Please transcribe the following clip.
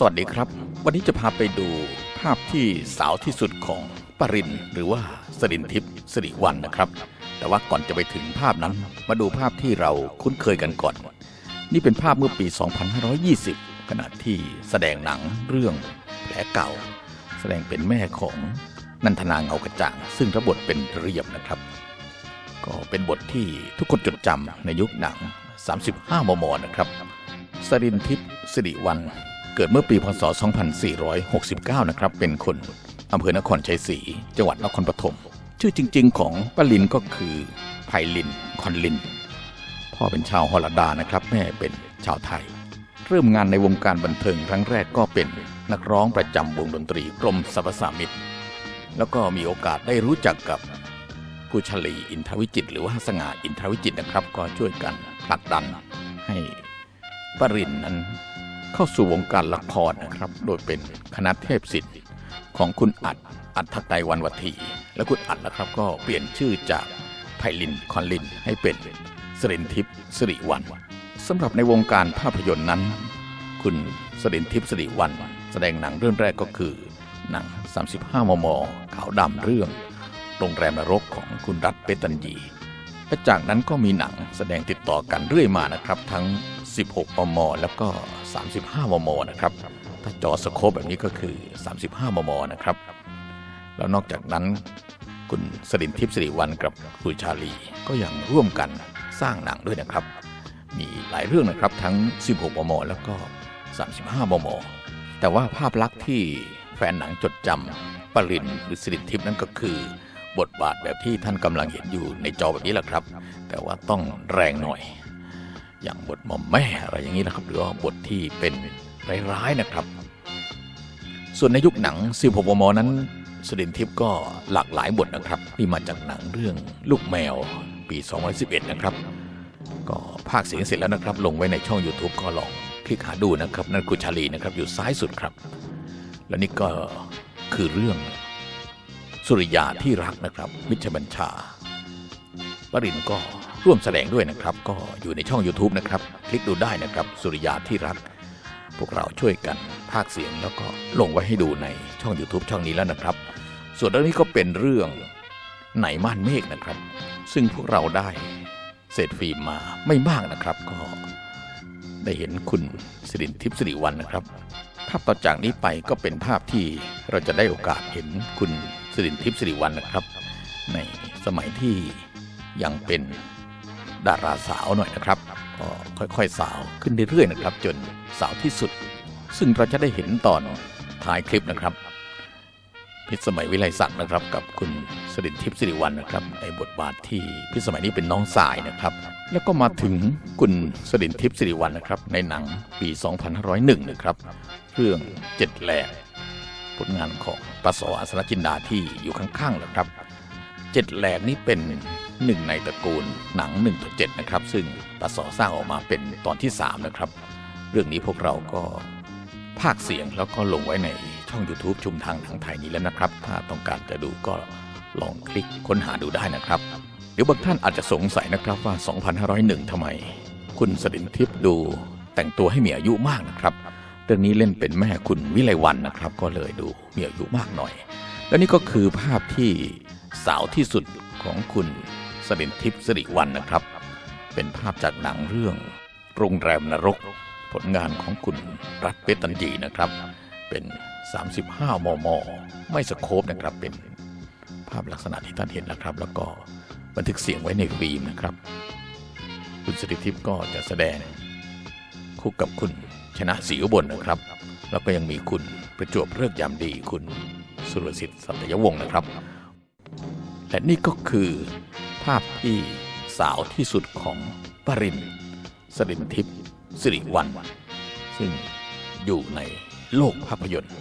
สวัสดีครับ วันนี้จะพาไปดูภาพที่สาวที่สุดของปรินหรือว่าสรินทิพย์สิริวัลนะครับ แต่ว่าก่อนจะไปถึงภาพนั้น มาดูภาพที่เราคุ้นเคยกันก่อน นี่เป็นภาพเมื่อปี 2520 ขณะที่แสดงหนังเรื่องแผลเก่า แสดงเป็นแม่ของนันทนาเงากระจ่าง ซึ่งรับทเป็นเรียบนะครับ ก็เป็นบทที่ทุกคนจดจำในยุคหนัง 35 มมนะครับ สรินทิพย์สิริวัล เกิดเมื่อปีพศ 2469 นะครับ เป็นคนอำเภอนครชัยศรี จังหวัดนครปฐม ชื่อจริง ๆ ของป้าลินก็คือไพลินคอนลิน พ่อเป็นชาวฮอลันดานะครับ แม่เป็นชาวไทย เริ่มงานในวงการบันเทิงครั้งแรกก็เป็นนักร้องประจำวงดนตรีกรมสรรพสามิตแล้วก็มีโอกาสได้รู้จักกับผู้ชลีอินทวิจิต หรือว่าสง่าอินทวิจิตนะครับ ก็ช่วยกันผลักดันให้ปรินนั้น เข้าสู่วงการละครนะครับ โดยเป็นคณะเทพศิษย์ของคุณอัดอัฏฐไตรวันวัทีและคุณอัดนะครับ ก็เปลี่ยนชื่อจากไพลินคอนลินให้เป็นสรินทิพย์สิริวัลสำหรับในวงการภาพยนตร์นั้น คุณสรินทิพย์สิริวัลแสดงหนังเรื่องแรกก็คือ หนัง 35 มม ขาวดำเรื่องโรงแรมนรกของคุณรัฐเปตันยีและจากนั้นก็มีหนังแสดงติดต่อกันเรื่อยมานะครับ ทั้ง 16 มม แล้วก็ 35 มม นะครับ ถ้าจอสโคปแบบนี้ก็คือ 35 มม นะครับ แล้วนอกจากนั้นคุณสรินทิพย์สิริวัลกับคุณชาลีก็ยังร่วมกันสร้างหนังด้วยนะครับ มีหลายเรื่องนะครับทั้ง 16 มม แล้วก็ 35 มม แต่ว่าภาพลักษณ์ที่แฟนหนังจดจำปรินหรือสิรินทิพย์นั่นก็คือบทบาทแบบที่ท่านกำลังเห็นอยู่ในจอแบบนี้แหละครับ แต่ว่าต้องแรงหน่อย อย่างบทหม่อมแม่อะไรอย่างนี้นะครับ หรือว่าบทที่เป็นร้ายๆนะครับ ส่วนในยุคหนัง16มมนั้นสรินทิพย์ก็หลากหลายบทนะครับที่มาจากหนังเรื่องลูกแมวปี 2011 นะครับ ก็ภาคเสียงเสร็จแล้วนะครับ ลงไว้ในช่อง YouTube ก็ลองคลิกหาดูนะครับ นั่นคุณชาลีนะครับอยู่ซ้ายสุดครับ และนี่ก็คือเรื่องสุริยาที่รักนะครับ มิชบัญชาปรินก็ ร่วมแสดงด้วยนะครับ ก็อยู่ในช่อง YouTube นะครับ คลิกดูได้นะครับ สุริยาที่รัก พวกเราช่วยกันพากย์เสียงแล้วก็ลงไว้ให้ดูในช่อง YouTube ช่องนี้แล้วนะครับ ส่วนเรื่องนี้ก็เป็นเรื่องไหนม่านเมฆนะครับ ซึ่งพวกเราได้เศษฟิล์มมาไม่มากนะครับ ก็ได้เห็นคุณสิรินทิพย์สิริวัลนะครับภาพต่อจากนี้ไปก็เป็นภาพที่เราจะได้โอกาสเห็นคุณสิรินทิพย์สิริวัลนะครับ ในสมัยที่ยังเป็น ดาราสาวหน่อยนะครับก็ค่อยๆสาวขึ้นเรื่อยๆนะครับ จนสาวที่สุด ซึ่งเราจะได้เห็นตอนท้ายคลิปนะครับ พิสมัยวิไลศักดิ์นะครับ กับคุณสรินทิพย์สิริวัลนะครับในบทบาทที่พิสมัยนี้เป็นน้องสายนะครับ แล้วก็มาถึงคุณสรินทิพย์สิริวัลนะครับ ในหนังปี 2501 นะครับ เรื่องเจ็ดแหลกผลงานของปสอัศนจินดาที่อยู่ข้างๆแหละครับ เจ็ดแหลกนี่เป็นหนึ่งในตระกูลหนัง1ต่อ7นะครับ ซึ่งปสสร้างออกมาเป็นตอนที่ 3 นะครับ เรื่องนี้พวกเราก็ภาคเสียงแล้วก็ลงไว้ในช่อง YouTube ชุมทางหนังไทยนี้แล้วนะครับ ถ้าต้องการจะดูก็ลองคลิกค้นหาดูได้นะครับ เดี๋ยวบางท่านอาจจะสงสัยนะครับว่า 2501ทำไม คุณสรินทิพย์ดูแต่งตัวให้มีอายุมากนะครับ เรื่องนี้เล่นเป็นแม่คุณวิไลวันนะครับ ก็เลยดูมีอายุมากหน่อย และนี่ก็คือภาพที่ สาวที่สุดของคุณสรินทิพย์สิริวัลนะครับ เป็นภาพจากหนังเรื่องโรงแรมนรก ผลงานของคุณรัฐเปตันยีนะครับ เป็น 35 มม ไม่สโคปนะครับ เป็นภาพลักษณะที่ท่านเห็นนะครับ แล้วก็บันทึกเสียงไว้ในฟิล์มนะครับ คุณสิริทิพย์ก็จะแสดงคู่กับคุณชนะศรีอุบลนะครับ แล้วก็ยังมีคุณประจวบเลือกยามดีคุณสุรสิทธิ์สัตยวงศ์นะครับ และนี่ก็คือภาพที่สาวที่สุดของปรินสรินทิพย์สิริวัลซึ่งอยู่ในโลกภาพยนตร์